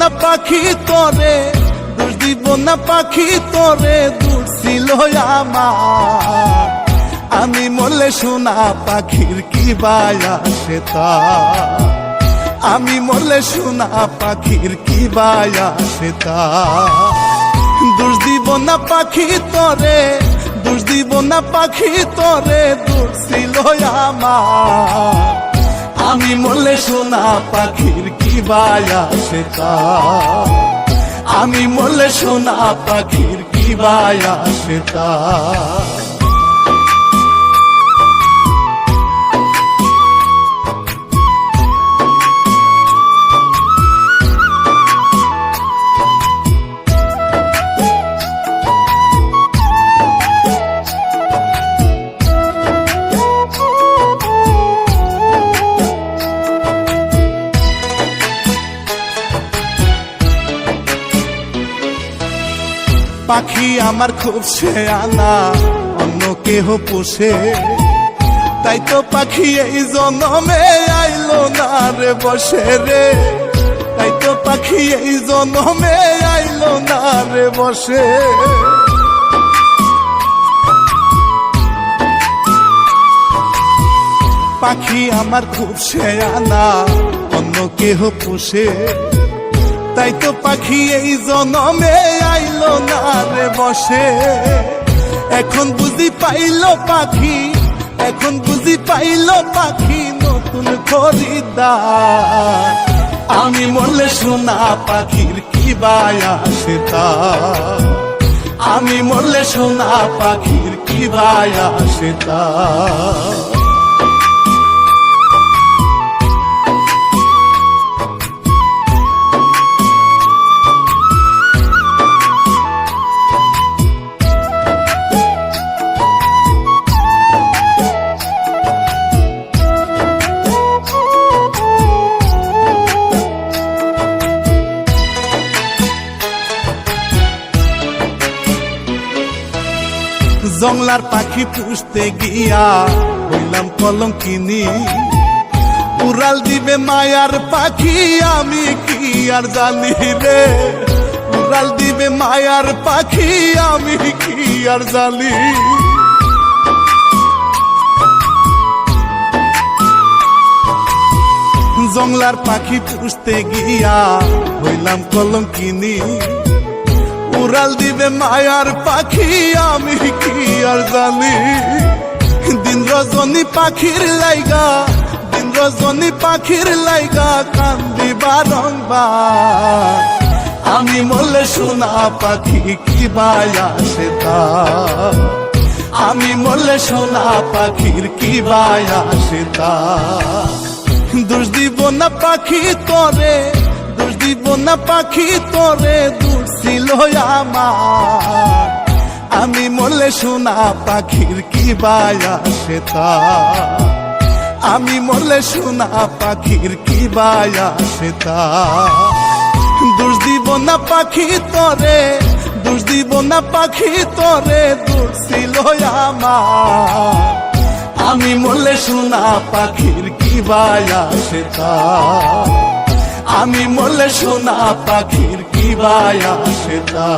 পাখি তোরে, দোষ দিব না পাখি তোরে দূর ছিল আমার। আমি মরলে শোনা পাখির কি বায়া সেতা আমি মরলে শোনা পাখির কি বায়া সেতা দোষ দিব না পাখি তোরে, দোষ দিব না পাখি তোরে দূর ছিল আমার। আমি মরলে সোনা পাখির কি বায়া সেতা আমি মরলে সোনা পাখির কি বায়া সেতা পাখি আমার খুব আনা অন্য কেহ পোষে। তাই তো পাখি এই জনমে আইলো না রে বসে রে। তাই তো পাখি এই জনমে আইলো না রে বসে। পাখি আমার খুব আনা অন্য কেহ পোষে। তাই তো পাখি এই জনমে আইলো না রে বসে। এখন বুঝি পাইল পাখি, এখন বুঝি পাইল পাখি নতুন খরিদ্দার। আমি মরলে শোনা পাখির কি বায়া সেতা আমি মরলে শোনা পাখির কি বায়া সেতা জংলার পাখি পুষতে গিয়া হইলাম কলঙ্কিনী। উড়াল দিবে মায়ার পাখি, আমি কি আর জানি রে? উড়াল দিবে মায়ার পাখি, আমি কি আর জানি? জংলার পাখি পুষতে গিয়া হইলাম কলঙ্কিনী। উড়াল দিবে মায়ার পাখি, আমি কি আর জানি? দিন রজনী পাখির লাইগা, দিন রজনী পাখির লাইগা কান্দি বারংবার আমি মরলে শোনা পাখি কি বায়া সেতা আমি মরলে শোনা পাখির কি বায়া সেতা দোষ দিব না পাখি তোরে, দোষ দিব না পাখি তোরে দূর ছিল আমার। আমি মরলে শোনা পাখির কি বায়া সেতা আমি মরলে শোনা পাখির কি বায়া সেতা দোষ দিব না পাখি তোরে, দোষ দিব না পাখি তোরে দূর ছিল আমার। আমি মরলে শোনা পাখির কি বায়া সেতা আমি মরলে শোনা পাখির বায়া সেতা